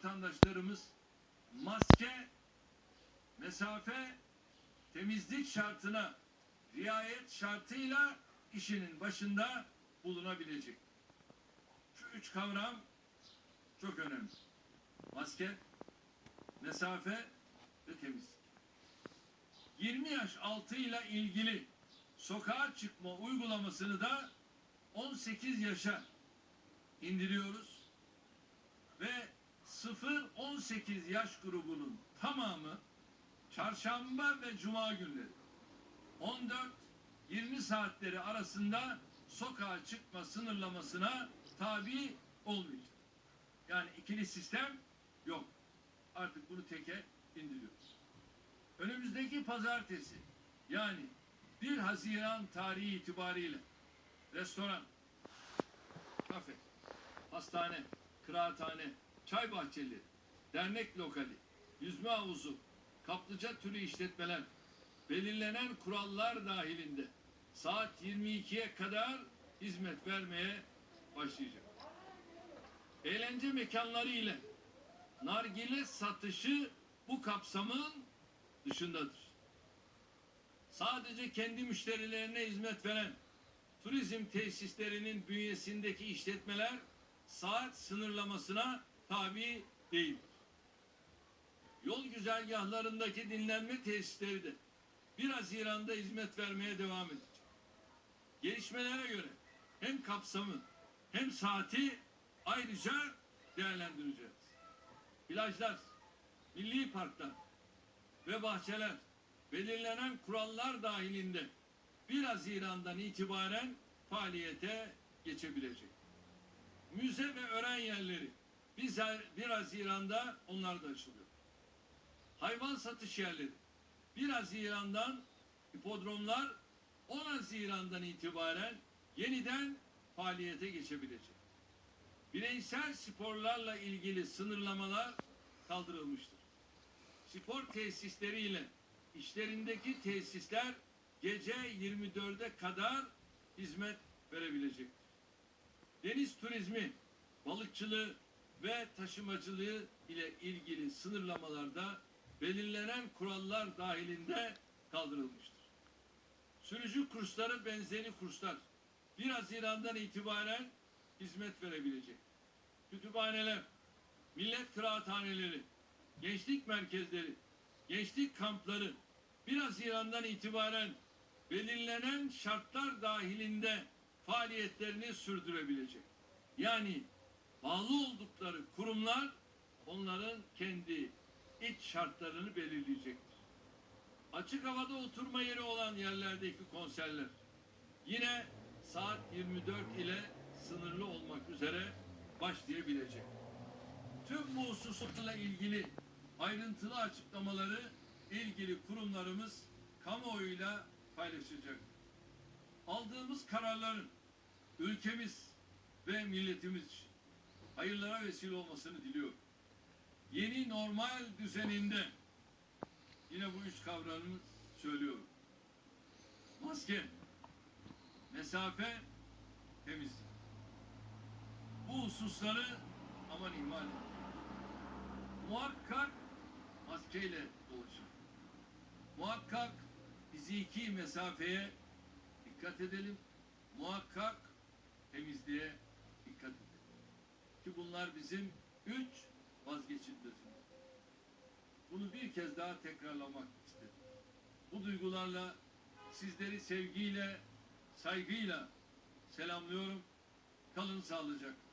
vatandaşlarımız maske, mesafe, temizlik şartına riayet şartıyla işinin başında bulunabilecek. Şu üç kavram çok önemli. Maske, mesafe ve temizlik. 20 yaş altıyla ilgili sokağa çıkma uygulamasını da 18 yaşa indiriyoruz ve 0-18 yaş grubunun tamamı çarşamba ve cuma günleri 14-20 saatleri arasında sokağa çıkma sınırlamasına tabi olmayacak. Yani ikili sistem yok. Artık bunu teke indiriyoruz. Önümüzdeki pazartesi yani 1 Haziran tarihi itibariyle restoran, kafe, hastane, kıraathane, çay bahçeleri, dernek lokali, yüzme havuzu, kaplıca türü işletmeler belirlenen kurallar dahilinde saat 22'ye kadar hizmet vermeye başlayacak. Eğlence mekanları ile nargile satışı bu kapsamın dışındadır. Sadece kendi müşterilerine hizmet veren turizm tesislerinin bünyesindeki işletmeler saat sınırlamasına tabi değildir. Yol güzergahlarındaki dinlenme tesisleri de 1 Haziran'da hizmet vermeye devam edecek. Gelişmelere göre hem kapsamı hem saati ayrıca değerlendireceğiz. Plajlar, milli parklar ve bahçeler belirlenen kurallar dahilinde 1 Haziran'dan itibaren faaliyete geçebilecek. Müze ve öğren yerleri 1 Haziran'da onlar da açılıyor. Hayvan satış yerleri 1 Haziran'dan hipodromlar 10 Haziran'dan itibaren yeniden faaliyete geçebilecek. Bireysel sporlarla ilgili sınırlamalar kaldırılmıştır. Spor tesisleriyle işlerindeki tesisler gece 24'e kadar hizmet verebilecektir. Deniz turizmi, balıkçılığı ve taşımacılığı ile ilgili sınırlamalarda belirlenen kurallar dahilinde kaldırılmıştır. Sürücü kursları benzeri kurslar 1 Haziran'dan itibaren hizmet verebilecek. Kütüphaneler, millet kıraathaneleri, gençlik merkezleri, gençlik kampları 1 Haziran'dan itibaren belirlenen şartlar dahilinde faaliyetlerini sürdürebilecek. Yani bağlı oldukları kurumlar onların kendi iç şartlarını belirleyecektir. Açık havada oturma yeri olan yerlerdeki konserler yine saat 24 ile sınırlı olmak üzere başlayabilecek. Tüm bu hususlarla ilgili ayrıntılı açıklamaları ilgili kurumlarımız kamuoyuyla paylaşacak. Aldığımız kararların ülkemiz ve milletimiz için hayırlara vesile olmasını diliyorum. Yeni normal düzeninde yine bu üç kavramı söylüyorum. Maske, mesafe, temizlik. Bu hususları aman ihmal etmeyin. Muhakkak maskeyle dolaşın. Muhakkak fiziki mesafeye dikkat edelim. Muhakkak temizliğe dikkat edelim. Ki bunlar bizim üç vazgeçilmezimiz. Bunu bir kez daha tekrarlamak istedim. Bu duygularla sizleri sevgiyle, saygıyla selamlıyorum. Kalın sağlıcakla.